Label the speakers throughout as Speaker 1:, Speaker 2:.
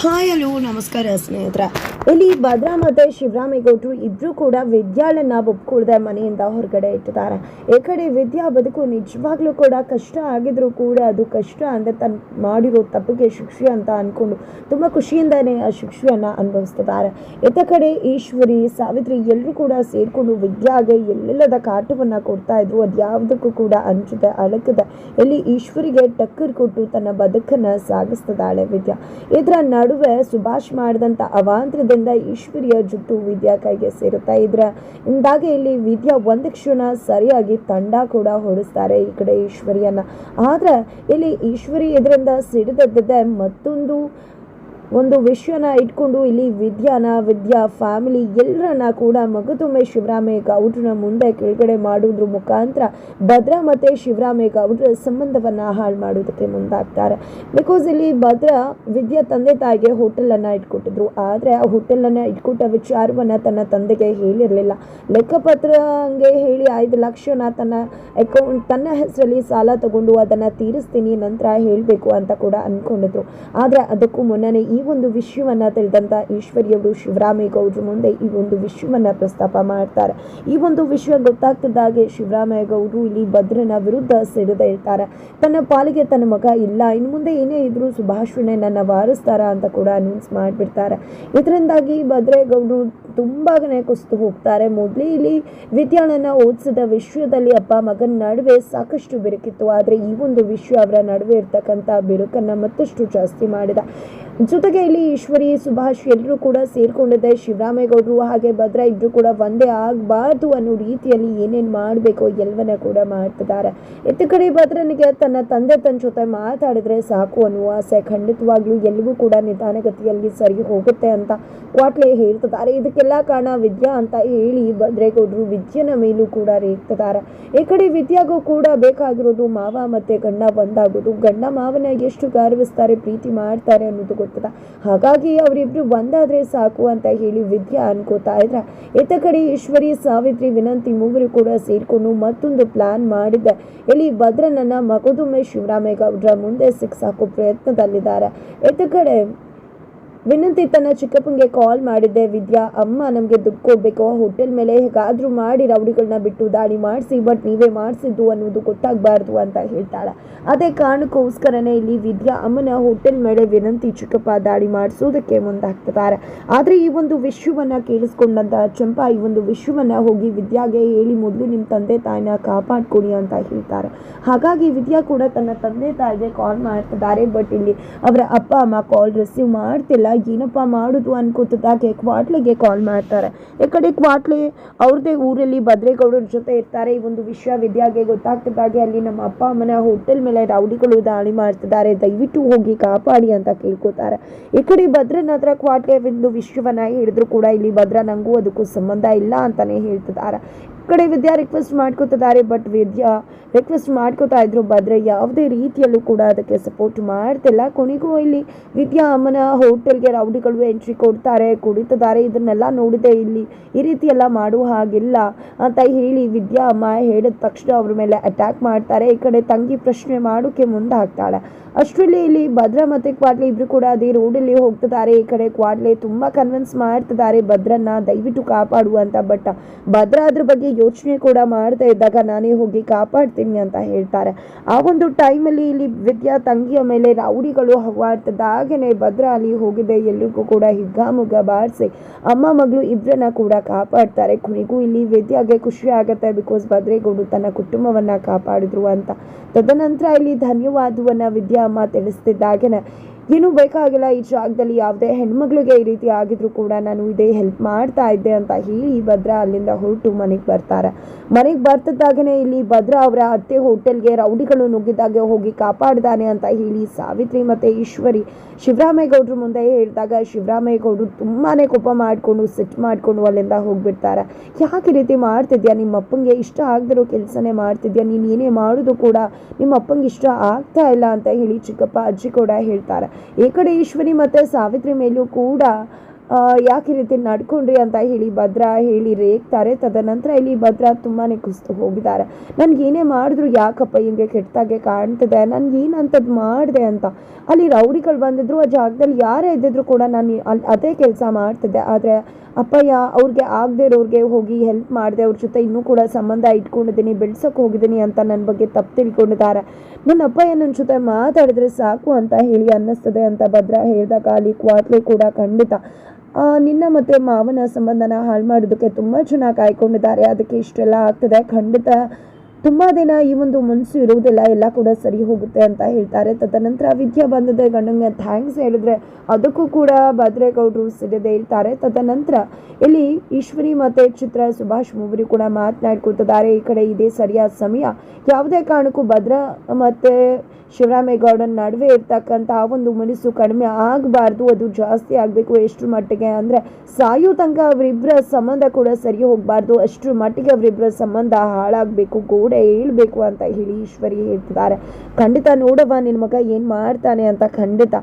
Speaker 1: Hi, hello, ನಮಸ್ಕಾರ ಸ್ನೇಹಿತರ. ಇಲ್ಲಿ ಭದ್ರಾ ಮತ್ತು ಶಿವರಾಮೇಗೌಡರು ಇಬ್ಬರು ಕೂಡ ವಿದ್ಯಾಳನ್ನ ಒಪ್ಕೊಳ್ದೆ ಮನೆಯಿಂದ ಹೊರಗಡೆ ಇಟ್ಟಿದ್ದಾರೆ. ಈ ಕಡೆ ವಿದ್ಯಾ ಬದುಕು ನಿಜವಾಗ್ಲೂ ಕೂಡ ಕಷ್ಟ ಆಗಿದ್ರು ಕೂಡ ಅದು ಕಷ್ಟ ಅಂದರೆ ತನ್ನ ಮಾಡಿರೋ ತಪ್ಪಿಗೆ ಶಿಕ್ಷೆ ಅಂತ ಅಂದ್ಕೊಂಡು ತುಂಬ ಖುಷಿಯಿಂದನೇ ಆ ಶಿಕ್ಷೆಯನ್ನು ಅನುಭವಿಸ್ತಿದ್ದಾರೆ. ಇತ್ತ ಕಡೆ ಈಶ್ವರಿ, ಸಾವಿತ್ರಿ ಎಲ್ಲರೂ ಕೂಡ ಸೇರಿಕೊಂಡು ವಿದ್ಯಾಗೆ ಎಲ್ಲೆಲ್ಲದ ಕಾಟವನ್ನು ಕೊಡ್ತಾ ಇದ್ರು. ಅದು ಯಾವುದಕ್ಕೂ ಕೂಡ ಅಂಚದೆ, ಅಳಕದೆ. ಇಲ್ಲಿ ಈಶ್ವರಿಗೆ ಟಕ್ಕರ್ ಕೊಟ್ಟು ತನ್ನ ಬದುಕನ್ನು ಸಾಗಿಸ್ತಿದ್ದಾಳೆ ವಿದ್ಯಾ. ಇದರ ನಡುವೆ ಸುಭಾಷ್ ಮಾಡಿದಂಥ ಅವಾಂತರದಿಂದ ಈಶ್ವರಿಯ ಜುಟ್ಟು ವಿದ್ಯಾ ಕೈಗೆ ಸೇರುತ್ತಾ ಇದ್ರ. ಇಂದಾಗೆ ಇಲ್ಲಿ ವಿದ್ಯಾ ಒಂದು ಕ್ಷಣ ಸರಿಯಾಗಿ ತಂಡ ಕೂಡ ಹೊಡಿಸ್ತಾರೆ ಈ ಕಡೆ ಈಶ್ವರಿಯನ್ನ ಆದರೆ ಇಲ್ಲಿ ಈಶ್ವರಿ ಇದರಿಂದ ಸಿಡಿದದ್ದಿದೆ ಮತ್ತೊಂದು ಒಂದು ವಿಷಯನ ಇಟ್ಕೊಂಡು ಇಲ್ಲಿ ವಿದ್ಯಾನ, ವಿದ್ಯಾ, ಫ್ಯಾಮಿಲಿ ಎಲ್ಲರನ್ನ ಕೂಡ ಮಗದೊಮ್ಮೆ ಶಿವರಾಮಯ್ಯ ಗೌಡ್ರನ ಮುಂದೆ ಕೆಳಗಡೆ ಮಾಡೋದ್ರ ಮುಖಾಂತರ ಭದ್ರ ಮತ್ತು ಶಿವರಾಮಯ್ಯ ಗೌಡ್ರ ಸಂಬಂಧವನ್ನು ಹಾಳು ಮಾಡೋದಕ್ಕೆ ಮುಂದಾಗ್ತಾರೆ. ಬಿಕಾಸ್ ಇಲ್ಲಿ ಭದ್ರ ವಿದ್ಯಾ ತಂದೆ ತಾಯಿಗೆ ಹೋಟೆಲನ್ನು ಇಟ್ಕೊಟ್ಟಿದ್ರು. ಆದರೆ ಆ ಹೋಟೆಲನ್ನು ಇಟ್ಕೊಟ್ಟ ವಿಚಾರವನ್ನು ತನ್ನ ತಂದೆಗೆ ಹೇಳಿರಲಿಲ್ಲ. ಲೆಕ್ಕಪತ್ರ ಹಂಗೆ ಹೇಳಿ ಐದು ಲಕ್ಷನ ತನ್ನ ಅಕೌಂಟ್, ತನ್ನ ಹೆಸರಲ್ಲಿ ಸಾಲ ತಗೊಂಡು ಅದನ್ನು ತೀರಿಸ್ತೀನಿ, ನಂತರ ಹೇಳಬೇಕು ಅಂತ ಕೂಡ ಅಂದ್ಕೊಂಡಿದ್ರು ಆದರೆ ಅದಕ್ಕೂ ಮುನ್ನನೇ ಈ ಒಂದು ವಿಷಯವನ್ನು ತಿಳಿದಂಥ ಈಶ್ವರಿಯವರು ಶಿವರಾಮೇಗೌಡರ ಮುಂದೆ ಈ ಒಂದು ವಿಷಯವನ್ನು ಪ್ರಸ್ತಾಪ ಮಾಡ್ತಾರೆ. ಈ ಒಂದು ವಿಷಯ ಗೊತ್ತಾಗ್ತಿದ್ದಾಗೆ ಶಿವರಾಮೇಗೌಡರು ಇಲ್ಲಿ ಭದ್ರನ ವಿರುದ್ಧ ಸಿಡಿದ ಇರ್ತಾರೆ. ತನ್ನ ಪಾಲಿಗೆ ತನ್ನ ಮಗ ಇಲ್ಲ. ಇನ್ನು ಮುಂದೆ ಏನೇ ಇದ್ರೂ ಸುಭಾಷಣೆ ನನ್ನ ವಾರಿಸ್ತಾರ ಅಂತ ಕೂಡ ಅನೌನ್ಸ್ ಮಾಡಿಬಿಡ್ತಾರೆ. ಇದರಿಂದಾಗಿ ಭದ್ರೇಗೌಡರು ತುಂಬಾನೇ ಕುಸಿದು ಹೋಗ್ತಾರೆ. ಮೊದಲೇ ಇಲ್ಲಿ ವಿದ್ಯಾಳನ್ನ ಓದಿಸಿದ ವಿಷಯದಲ್ಲಿ ಅಪ್ಪ ಮಗನ ನಡುವೆ ಸಾಕಷ್ಟು ಬಿರುಕಿತ್ತು. ಆದರೆ ಈ ಒಂದು ವಿಷಯ ಅವರ ನಡುವೆ ಇರ್ತಕ್ಕಂಥ ಬಿರುಕನ್ನು ಮತ್ತಷ್ಟು ಜಾಸ್ತಿ ಮಾಡಿದ. ಜೊತೆಗೆ ಇಲ್ಲಿ ಈಶ್ವರಿ, ಸುಭಾಷ್ ಎಲ್ಲರೂ ಕೂಡ ಸೇರಿಕೊಂಡಿದ್ದೆ ಶಿವರಾಮೇಗೌಡರು ಹಾಗೆ ಭದ್ರ ಇಬ್ಬರು ಕೂಡ ಒಂದೇ ಆಗಬಾರ್ದು ಅನ್ನೋ ರೀತಿಯಲ್ಲಿ ಏನೇನು ಮಾಡಬೇಕು ಎಲ್ಲವನ್ನ ಕೂಡ ಮಾಡ್ತಿದ್ದಾರೆ. ಇತ್ತ ಕಡೆ ಭದ್ರನಿಗೆ ತನ್ನ ತಂದೆ ತನ್ನ ಜೊತೆ ಮಾತಾಡಿದ್ರೆ ಸಾಕು ಅನ್ನುವ ಆಸೆ ಖಂಡಿತವಾಗ್ಲೂ ಎಲ್ಲವೂ ಕೂಡ ನಿಧಾನಗತಿಯಲ್ಲಿ ಸರಿ ಹೋಗುತ್ತೆ ಅಂತ ಕ್ವಾಟ್ಲೆ ಹೇಳ್ತಿದ್ದಾರೆ. ಇದಕ್ಕೆಲ್ಲ ಕಾರಣ ವಿದ್ಯಾ ಅಂತ ಹೇಳಿ ಭದ್ರೇಗೌಡರು ವಿದ್ಯೆನ ಮೇಲೂ ಕೂಡ ರೇಗ್ತಿದ್ದಾರೆ ಈ ಕಡೆ ವಿದ್ಯಾಗೂ ಕೂಡ ಬೇಕಾಗಿರೋದು ಮಾವ ಮತ್ತೆ ಗಂಡ ಒಂದಾಗೋದು. ಗಂಡ ಮಾವನ ಎಷ್ಟು ಗೌರವಿಸ್ತಾರೆ, ಪ್ರೀತಿ ಮಾಡ್ತಾರೆ ಅನ್ನೋದು ಗೊತ್ತದ. ಹಾಗಾಗಿ ಅವರಿಬ್ರು ಒಂದಾದ್ರೆ ಸಾಕು ಅಂತ ಹೇಳಿ ವಿದ್ಯಾ ಅನ್ಕೋತಾ ಇದ್ರ. ಇತ್ತ ಕಡೆ ಈಶ್ವರಿ, ಸಾವಿತ್ರಿ ವಿನಂತಿ ಮೂವರು ಕೂಡ ಸೇರ್ಕೊಂಡು ಮತ್ತೊಂದು ಪ್ಲಾನ್ ಮಾಡಿದ್ದೆ. ಇಲ್ಲಿ ಭದ್ರನನ್ನ ಮಗದೊಮ್ಮೆ ಶಿವರಾಮೇಗೌಡರ ಮುಂದೆ ಸಿಕ್ಸಾಕೋ ಪ್ರಯತ್ನದಲ್ಲಿದ್ದಾರೆ. ಇತ್ತ ಕಡೆ ವಿನಂತಿ, ತನ್ನ ಚಿಕ್ಕಪ್ಪಂಗೆ ಕಾಲ್ ಮಾಡಿದ್ದೆ. ವಿದ್ಯಾ, ಅಮ್ಮ ನಮಗೆ ದುಡ್ಡು ಕೊಡಬೇಕು. ಹೋಟೆಲ್ ಮೇಲೆ ಹೇಗಾದರೂ ಮಾಡಿ ರೌಡಿಗಳನ್ನ ಬಿಟ್ಟು ದಾಳಿ ಮಾಡಿಸಿ, ಬಟ್ ನೀವೇ ಮಾಡಿಸಿದ್ದು ಅನ್ನೋದು ಗೊತ್ತಾಗಬಾರ್ದು ಅಂತ ಹೇಳ್ತಾಳೆ. ಅದೇ ಕಾರಣಕ್ಕೋಸ್ಕರನೇ ಇಲ್ಲಿ ವಿದ್ಯಾ, ಅಮ್ಮನ ಹೋಟೆಲ್ ಮೇಲೆ ವಿನಂತಿ, ಚಿಕ್ಕಪ್ಪ ದಾಳಿ ಮಾಡಿಸೋದಕ್ಕೆ ಮುಂದಾಗ್ತಿದ್ದಾರೆ. ಆದರೆ ಈ ಒಂದು ವಿಷಯವನ್ನ ಕೇಳಿಸ್ಕೊಂಡಂತ ಚಂಪಾ, ಈ ಒಂದು ವಿಷಯವನ್ನ ಹೋಗಿ ವಿದ್ಯಾಗೆ ಹೇಳಿ, ಮೊದಲು ನಿಮ್ಮ ತಂದೆ ತಾಯಿನ ಕಾಪಾಡ್ಕೊಡಿ ಅಂತ ಹೇಳ್ತಾರೆ. ಹಾಗಾಗಿ ವಿದ್ಯಾ ಕೂಡ ತನ್ನ ತಂದೆ ತಾಯಿಗೆ ಕಾಲ್ ಮಾಡ್ತಿದ್ದಾರೆ. ಬಟ್ ಇಲ್ಲಿ ಅವರ ಅಪ್ಪ, ಅಮ್ಮ ಕಾಲ್ ರಿಸೀವ್ ಮಾಡ್ತಿಲ್ಲ. ಏನಪ್ಪ ಮಾಡೋದು ಯಾಕೆ ಕ್ವಾಟ್ಲೆಗೆ ಕಾಲ್ ಮಾಡ್ತಾರೆ. ಯಾಕಡೆ ಕ್ವಾಟ್ಲಿ ಅವ್ರದೇ ಊರಲ್ಲಿ ಭದ್ರೇಗೌಡರ ಜೊತೆ ಇರ್ತಾರೆ. ಈ ಒಂದು ವಿಷಯ ವಿದ್ಯಾಗೆ ಗೊತ್ತಾಗ್ತಿದ್ದಾಗೆ ಅಲ್ಲಿ ನಮ್ಮ ಅಪ್ಪ, ಅಮ್ಮನ ಹೋಟೆಲ್ ಮೇಲೆ ರೌಡಿಗಳು ದಾಳಿ ಮಾಡ್ತಿದ್ದಾರೆ. ದಯವಿಟ್ಟು ಹೋಗಿ ಕಾಪಾಡಿ ಅಂತ ಕೇಳ್ಕೊತಾರೆ. ಈ ಕಡೆ ಭದ್ರನ ಹತ್ರ ಕ್ವಾಟ್ಲೆ ಒಂದು ವಿಷಯವನ್ನ ಹೇಳಿದ್ರು ಕೂಡ ಇಲ್ಲಿ ಭದ್ರ ನಂಗೂ ಅದಕ್ಕೂ ಸಂಬಂಧ ಇಲ್ಲ ಅಂತಾನೆ ಹೇಳ್ತಿದ್ದಾರೆ. ಕಡೆ ವಿದ್ಯಾ ರಿಕ್ವೆಸ್ಟ್ ಮಾಡ್ಕೋತಿದ್ದಾರೆ ಬಟ್ ವಿದ್ಯಾ ರಿಕ್ವೆಸ್ಟ್ ಮಾಡ್ಕೋತಾ ಇದ್ರು ಭದ್ರ ಯಾವುದೇ ರೀತಿಯಲ್ಲೂ ಕೂಡ ಅದಕ್ಕೆ ಸಪೋರ್ಟ್ ಮಾಡ್ತಿಲ್ಲ. ಕೊನೆಗೂ ಇಲ್ಲಿ ವಿದ್ಯಾ ಅಮ್ಮನ ಹೋಟೆಲ್ಗೆ ರೌಡಿಗಳು ಎಂಟ್ರಿ ಕೊಡ್ತಾರೆ, ಕುಡಿತಿದ್ದಾರೆ. ಇದನ್ನೆಲ್ಲ ನೋಡಿದೆ ಇಲ್ಲಿ. ಈ ರೀತಿ ಎಲ್ಲ ಮಾಡುವ ಹಾಗಿಲ್ಲ ಅಂತ ಹೇಳಿ ವಿದ್ಯಾ ಅಮ್ಮ ಹೇಳಿದ ತಕ್ಷಣ ಅವ್ರ ಮೇಲೆ ಅಟ್ಯಾಕ್ ಮಾಡ್ತಾರೆ. ಈ ಕಡೆ ತಂಗಿ ಪ್ರಶ್ನೆ ಮಾಡೋಕೆ ಮುಂದೆ ಹಾಕ್ತಾಳೆ ಅಷ್ಟರಲ್ಲಿ ಇಲ್ಲಿ ಭದ್ರ ಮತ್ತೆ ಕ್ವಾಡ್ಲೆ ಇಬ್ರು ಕೂಡ ಅದೇ ರೋಡಲ್ಲಿ ಹೋಗ್ತಿದ್ದಾರೆ. ಈ ಕಡೆ ಕ್ವಾಡ್ಲೆ ತುಂಬ ಕನ್ವಿನ್ಸ್ ಮಾಡ್ತಿದ್ದಾರೆ ಭದ್ರನ್ನ. ದಯವಿಟ್ಟು ಕಾಪಾಡು ಅಂತ. ಬಟ್ ಭದ್ರ ಅದ್ರ ಬಗ್ಗೆ ಯೋಚನೆ ಕೂಡ ಮಾಡ್ತಾ ಇದ್ದಾಗ ನಾನೇ ಹೋಗಿ ಕಾಪಾಡ್ತೀನಿ ಅಂತ ಹೇಳ್ತಾರೆ. ಆ ಒಂದು ಟೈಮಲ್ಲಿ ಇಲ್ಲಿ ವಿದ್ಯಾ ತಂಗಿಯ ಮೇಲೆ ರೌಡಿಗಳು ಹವಾಡ್ತಿದ್ದಾಗೇನೆ ಭದ್ರ ಅಲ್ಲಿ ಹೋಗಿದೆ. ಎಲ್ರಿಗೂ ಕೂಡ ಹಿಗ್ಗಾಮುಗ್ಗ ಬಾರಿಸಿ ಅಮ್ಮ, ಮಗಳು ಇಬ್ಬರನ್ನ ಕೂಡ ಕಾಪಾಡ್ತಾರೆ. ಕೊನೆಗೂ ಇಲ್ಲಿ ವಿದ್ಯಾಗೆ ಖುಷಿ ಆಗುತ್ತೆ. ಬಿಕಾಸ್ ಭದ್ರೇಗೌಡರು ತನ್ನ ಕುಟುಂಬವನ್ನು ಕಾಪಾಡಿದ್ರು ಅಂತ. ತದನಂತರ ಇಲ್ಲಿ ಧನ್ಯವಾದವನ್ನು ವಿದ್ಯಾ ಅಮ್ಮ ತಿಳಿಸ್ತಿದ್ದಾಗೇನೆ. ಏನೂ ಬೇಕಾಗಿಲ್ಲ ಈ ಜಾಗದಲ್ಲಿ ಯಾವುದೇ ಹೆಣ್ಮಗಳಿಗೆ ಈ ರೀತಿ ಆಗಿದ್ರು ಕೂಡ ನಾನು ಇದೇ ಹೆಲ್ಪ್ ಮಾಡ್ತಾ ಇದ್ದೆ ಅಂತ ಹೇಳಿ ಭದ್ರ ಅಲ್ಲಿಂದ ಹೊರಟು ಮನೆಗೆ ಬರ್ತಾರೆ. ಮನೆಗೆ ಬರ್ತಿದ್ದಾಗನೇ ಇಲ್ಲಿ ಭದ್ರ ಅವರ ಅತ್ತೆ ಹೋಟೆಲ್ಗೆ ರೌಡಿಗಳು ನುಗ್ಗಿದಾಗ ಹೋಗಿ ಕಾಪಾಡ್ದಾನೆ ಅಂತ ಹೇಳಿ ಸಾವಿತ್ರಿ ಮತ್ತೆ ಈಶ್ವರಿ ಶಿವರಾಮೇಗೌಡ್ರ ಮುಂದೆ ಹೇಳಿದಾಗ ಶಿವರಾಮೇಗೌಡರು ತುಂಬಾ ಕೋಪ ಮಾಡಿಕೊಂಡು ಸಿಟ್ ಮಾಡಿಕೊಂಡು ಅಲ್ಲಿಂದ ಹೋಗಿಬಿಡ್ತಾರೆ. ಯಾಕೆ ರೀತಿ ಮಾಡ್ತಿದ್ಯಾ? ನಿಮ್ಮ ಇಷ್ಟ ಆಗದಿರೋ ಕೆಲಸನೇ ಮಾಡ್ತಿದ್ಯಾ? ನೀನು ಏನೇ ಮಾಡೋದು ಕೂಡ ನಿಮ್ಮ ಅಪ್ಪಂಗೆ ಇಷ್ಟ ಆಗ್ತಾ ಇಲ್ಲ ಅಂತ ಹೇಳಿ ಚಿಕ್ಕಪ್ಪ ಅಜ್ಜಿ ಕೂಡ ಹೇಳ್ತಾರೆ. ಕಡೆ ಈಶ್ವರಿ ಮತ್ತೆ ಸಾವಿತ್ರಿ ಮೇಲೂ ಕೂಡ ಯಾಕೆ ರೀತಿ ನಡ್ಕೊಂಡ್ರಿ ಅಂತ ಹೇಳಿ ಭದ್ರಾ ಹೇಳಿ ರೇಗ್ತಾರೆ. ತದನಂತರ ಇಲ್ಲಿ ಭದ್ರಾ ತುಂಬಾನೇ ಕುಸ್ತು ಹೋಗಿದ್ದಾರೆ. ನನ್ಗೆ ಏನೇ ಮಾಡಿದ್ರು ಯಾಕಪ್ಪ ಹಿಂಗೆ ಕೆಟ್ಟದಾಗೆ ಕಾಣ್ತಿದೆ? ನನ್ಗೆ ಏನಂತದ್ದು ಮಾಡಿದೆ ಅಂತ. ಅಲ್ಲಿ ರೌಡಿಗಳು ಬಂದಿದ್ರು, ಆ ಜಾಗದಲ್ಲಿ ಯಾರೇ ಇದ್ದಿದ್ರು ಕೂಡ ನಾನು ಅಲ್ಲಿ ಅದೇ ಕೆಲಸ ಮಾಡ್ತಿದ್ದೆ. ಆದರೆ ಅಪ್ಪಯ್ಯ ಅವ್ರಿಗೆ ಆಗದೆ ಇರೋರಿಗೆ ಹೋಗಿ ಹೆಲ್ಪ್ ಮಾಡಿದೆ. ಅವ್ರ ಜೊತೆ ಇನ್ನೂ ಕೂಡ ಸಂಬಂಧ ಇಟ್ಕೊಂಡಿದ್ದೀನಿ, ಬೆಳ್ಸೋಕೆ ಹೋಗಿದ್ದೀನಿ ಅಂತ ನನ್ನ ಬಗ್ಗೆ ತಪ್ಪು ತಿಳ್ಕೊಂಡಿದ್ದಾರೆ. ನನ್ನ ಅಪ್ಪಯ್ಯ ನನ್ನ ಜೊತೆ ಮಾತಾಡಿದ್ರೆ ಸಾಕು ಅಂತ ಹೇಳಿ ಅನ್ನಿಸ್ತದೆ ಅಂತ ಭದ್ರಾ ಹೇಳಿದಾಗ ಅಲ್ಲಿ ಕ್ವಾತ್ಲೆ ಕೂಡ ಖಂಡಿತ ನಿನ್ನ ಮತ್ತೆ ಮಾವನ ಸಂಬಂಧನ ಹಾಳು ಮಾಡೋದಕ್ಕೆ ತುಂಬ ಜನ ಕಾಯ್ಕೊಂಡಿದ್ದಾರೆ. ಅದಕ್ಕೆ ಇಷ್ಟೆಲ್ಲ ಆಗ್ತದೆ. ಖಂಡಿತ ತುಂಬ ದಿನ ಈ ಒಂದು ಮನಸ್ಸು ಇರುವುದಿಲ್ಲ, ಎಲ್ಲ ಕೂಡ ಸರಿ ಹೋಗುತ್ತೆ ಅಂತ ಹೇಳ್ತಾರೆ. ತದನಂತರ ವಿದ್ಯಾ ಬಂದದೆ ಗಂಡಂಗೆ ಥ್ಯಾಂಕ್ಸ್ ಹೇಳಿದ್ರೆ ಅದಕ್ಕೂ ಕೂಡ ಭದ್ರೇಗೌಡರು ಸಿಗದೆ ಹೇಳ್ತಾರೆ ತದನಂತರ ಇಲ್ಲಿ ಈಶ್ವರಿ ಮತ್ತೆ ಚಿತ್ರ ಸುಭಾಷ್ ಮೂವರು ಕೂಡ ಮಾತನಾಡಿಕೊಳ್ತಿದ್ದಾರೆ. ಈ ಕಡೆ ಇದೇ ಸರಿಯಾದ ಸಮಯ. ಯಾವುದೇ ಕಾರಣಕ್ಕೂ ಭದ್ರ ಮತ್ತೆ ಶಿವರಾಮೇಗೌಡನ ನಡುವೆ ಇರ್ತಕ್ಕಂಥ ಆ ಒಂದು ಮನಸ್ಸು ಕಡಿಮೆ ಆಗಬಾರ್ದು. ಅದು ಜಾಸ್ತಿ ಆಗಬೇಕು ಎಷ್ಟು ಮಟ್ಟಿಗೆ ಅಂದರೆ ಸಾಯೋ ತನಕ ಅವರಿಬ್ಬರ ಸಂಬಂಧ ಕೂಡ ಸರಿ ಹೋಗಬಾರ್ದು. ಅಷ್ಟರ ಮಟ್ಟಿಗೆ ಅವರಿಬ್ಬರ ಸಂಬಂಧ ಹಾಳಾಗಬೇಕು. ಗೋಡೆ ಹೇಳ್ಬೇಕು ಅಂತ ಹೇಳಿ ಈಶ್ವರಿ ಹೇಳ್ತಿದ್ದಾರೆ. ಖಂಡಿತ ನೋಡವ್ವ ನಿನ್ನ ಮಗ ಏನು ಮಾಡ್ತಾನೆ ಅಂತ ಖಂಡಿತ.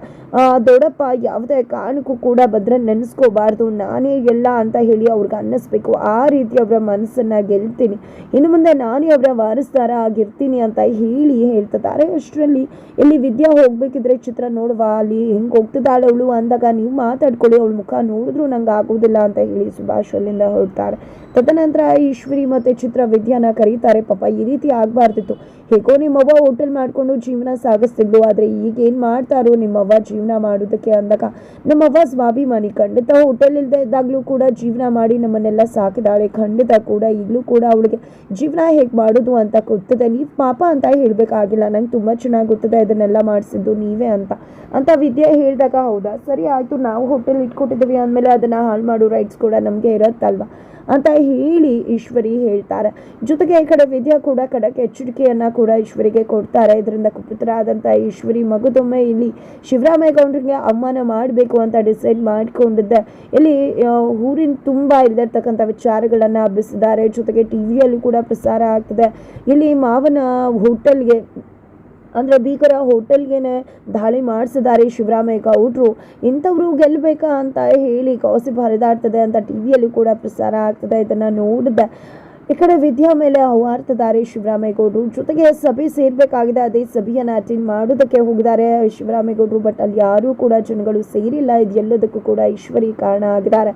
Speaker 1: ದೊಡ್ಡಪ್ಪ ಯಾವುದೇ ಕಾರಣಕ್ಕೂ ಕೂಡ ಭದ್ರ ನೆನೆಸ್ಕೋಬಾರ್ದು. ನಾನೇ ಎಲ್ಲ ಅಂತ ಹೇಳಿ ಅವ್ರಿಗೆ ಅನ್ನಿಸ್ಬೇಕು. ಆ ರೀತಿ ಅವರ ಮನಸ್ಸನ್ನ ಗೆಲ್ತೀನಿ. ಇನ್ನು ಮುಂದೆ ನಾನೇ ಅವರ ವಾರಸ್ದಾರ ಆಗಿರ್ತೀನಿ ಅಂತ ಹೇಳಿ ಹೇಳ್ತಿದ್ದಾರೆ. ಅಷ್ಟರಲ್ಲಿ ಇಲ್ಲಿ ವಿದ್ಯಾ ಹೋಗ್ಬೇಕಿದ್ರೆ ಚಿತ್ರ ನೋಡುವ. ಅಲ್ಲಿ ಹೆಂಗೆ ಹೋಗ್ತಿದ್ದಾಳೆ ಅವಳು ಅಂದಾಗ ನೀವು ಮಾತಾಡ್ಕೊಳ್ಳಿ, ಅವಳ ಮುಖ ನೋಡಿದ್ರು ನಂಗೆ ಆಗೋದಿಲ್ಲ ಅಂತ ಹೇಳಿ ಸುಭಾಷ್ ಅಲ್ಲಿಂದ ಹೊರಡ್ತಾರೆ. ತದನಂತರ ಈಶ್ವರಿ ಮತ್ತೆ ಚಿತ್ರ ವಿದ್ಯಾನ ಕರೀತಾರೆ. ಪಾಪ ಈ ರೀತಿ ಆಗಬಾರ್ದಿತ್ತು. ಹೇಗೋ ನಿಮ್ಮವ್ವ ಹೋಟೆಲ್ ಮಾಡ್ಕೊಂಡು ಜೀವನ ಸಾಗಿಸ್ತಿದ್ಲು, ಆದರೆ ಈಗ ಏನು ಮಾಡ್ತಾರೋ ನಿಮ್ಮವ್ವ ಜೀವನ ಮಾಡೋದಕ್ಕೆ ಅಂದಾಗ ನಮ್ಮವ್ವ ಸ್ವಾಭಿಮಾನಿ. ಖಂಡಿತ ಹೋಟೆಲ್ ಇಲ್ಲದೆ ಇದ್ದಾಗಲೂ ಕೂಡ ಜೀವನ ಮಾಡಿ ನಮ್ಮನ್ನೆಲ್ಲ ಸಾಕಿದಾಳೆ. ಖಂಡಿತ ಕೂಡ ಈಗಲೂ ಕೂಡ ಅವಳಿಗೆ ಜೀವನ ಹೇಗೆ ಮಾಡೋದು ಅಂತ ಗೊತ್ತದೆ. ನೀವು ಪಾಪ ಅಂತ ಹೇಳಬೇಕಾಗಿಲ್ಲ. ನಂಗೆ ತುಂಬ ಚೆನ್ನಾಗಿ ಗೊತ್ತದೆ ಇದನ್ನೆಲ್ಲ ಮಾಡಿಸಿದ್ದು ನೀವೇ ಅಂತ. ಅಂತ ವಿದ್ಯೆ ಹೇಳಿದಾಗ ಹೌದಾ? ಸರಿ ಆಯಿತು, ನಾವು ಹೋಟೆಲ್ ಇಟ್ಕೊಟ್ಟಿದ್ದೀವಿ ಅಂದಮೇಲೆ ಅದನ್ನು ಹಾಳು ಮಾಡೋ ರೈಟ್ಸ್ ಕೂಡ ನಮಗೆ ಇರುತ್ತಲ್ವ? ಅಂತ ಹೇಳಿ ಈಶ್ವರಿ ಹೇಳ್ತಾರೆ. ಜೊತೆಗೆ ಈ ಕಡೆ ವಿದ್ಯಾ ಕೂಡ ಖಡಕ್ ಎಚ್ಚರಿಕೆಯನ್ನ ಕೂಡ ಈಶ್ವರಿಗೆ ಕೊಡ್ತಾರೆ. ಇದರಿಂದ ಕುಪಿತರಾದಂಥ ಈಶ್ವರಿ ಮಗುದೊಮ್ಮೆ ಇಲ್ಲಿ ಶಿವರಾಮೇಗೌಡರಿಗೆ ಅವಮಾನ ಮಾಡಬೇಕು ಅಂತ ಡಿಸೈಡ್ ಮಾಡಿಕೊಂಡಿದ್ದೆ. ಇಲ್ಲಿ ಊರಿನ ತುಂಬ ಇಲ್ದಿರ್ತಕ್ಕಂಥ ವಿಚಾರಗಳನ್ನು ಹಬ್ಬಿಸಿದ್ದಾರೆ. ಜೊತೆಗೆ ಟಿ ವಿಯಲ್ಲಿ ಕೂಡ ಪ್ರಸಾರ ಆಗ್ತದೆ. ಇಲ್ಲಿ ಮಾವನ ಹೋಟೆಲ್ಗೆ, ಅಂದರೆ ಭೀಕರ ಹೋಟೆಲ್ಗೆನೆ ದಾಳಿ ಮಾಡಿಸಿದ್ದಾರೆ ಶಿವರಾಮೇಗೌಡರು. ಇಂಥವ್ರು ಗೆಲ್ಲಬೇಕಾ ಅಂತ ಹೇಳಿ ಕಾಸಿಪ್ ಹರಿದಾಡ್ತದೆ ಅಂತ ಟಿ ವಿಯಲ್ಲಿ ಕೂಡ ಪ್ರಸಾರ ಆಗ್ತದೆ. ಇದನ್ನು ನೋಡಿದೆ ಈ ಕಡೆ ವಿದ್ಯಾ ಮೇಲೆ ಹವಾರ್ತಿದ್ದಾರೆ ಶಿವರಾಮೇಗೌಡರು ಜೊತೆಗೆ ಸಭೆ ಸೇರ್ಬೇಕಾಗಿದೆ. ಅದೇ ಸಭೆಯನ್ನು ಅಟೆಂಡ್ ಮಾಡೋದಕ್ಕೆ ಹೋಗಿದ್ದಾರೆ ಶಿವರಾಮೇಗೌಡರು ಬಟ್ ಅಲ್ಲಿ ಯಾರೂ ಕೂಡ ಜನಗಳು ಸೇರಿಲ್ಲ. ಇದೆಲ್ಲದಕ್ಕೂ ಕೂಡ ಈಶ್ವರಿ ಕಾರಣ ಆಗಿದ್ದಾರೆ.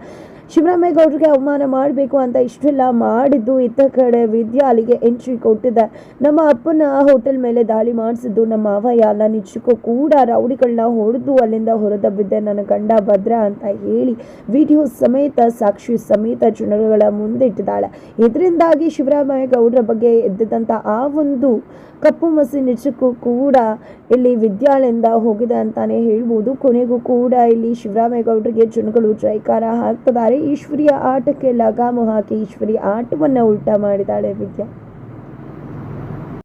Speaker 1: ಶಿವರಾಮೇಗೌಡರಿಗೆ ಅವಮಾನ ಮಾಡಬೇಕು ಅಂತ ಇಷ್ಟೆಲ್ಲ ಮಾಡಿದ್ದು, ಇತ್ತ ಕಡೆ ವಿದ್ಯಾ ಅಲ್ಲಿಗೆ ಎಂಟ್ರಿ ಕೊಟ್ಟಿದ್ದ ನಮ್ಮ ಅಪ್ಪನ ಹೋಟೆಲ್ ಮೇಲೆ ದಾಳಿ ಮಾಡಿಸಿದ್ದು ನಮ್ಮ ಅಲ್ಲ. ನಿಜಕ್ಕೂ ಕೂಡ ರೌಡಿಗಳನ್ನ ಹೊಡೆದು ಅಲ್ಲಿಂದ ಹೊರದಬ್ಬಿದ್ದೆ. ನನ್ನ ಗಂಡ ಭದ್ರ ಅಂತ ಹೇಳಿ ವಿಡಿಯೋ ಸಮೇತ, ಸಾಕ್ಷಿ ಸಮೇತ ಜನರುಗಳ ಮುಂದೆ ಇಟ್ಟಿದ್ದಾಳೆ. ಇದರಿಂದಾಗಿ ಶಿವರಾಮೇಗೌಡರ ಬಗ್ಗೆ ಎದ್ದಿದ್ದಂಥ ಆ ಒಂದು ಕಪ್ಪು ಮಸಿ ನಿಜಕ್ಕೂ ಕೂಡ ಇಲ್ಲಿ ವಿದ್ಯಾಲಯದಿಂದ ಹೋಗಿದೆ ಅಂತಾನೆ ಹೇಳ್ಬೋದು. ಕೊನೆಗೂ ಕೂಡ ಇಲ್ಲಿ ಶಿವರಾಮೇಗೌಡರಿಗೆ ಜನಗಳು ಜೈಕಾರ ಹಾಕ್ತಿದ್ದಾರೆ. ಈಶ್ವರಿಯ ಆಟಕ್ಕೆ ಲಗಾಮು ಹಾಕಿ ಈಶ್ವರಿಯ ಆಟವನ್ನು ಉಲ್ಟಾ ಮಾಡಿದ್ದಾಳೆ ವಿದ್ಯಾ.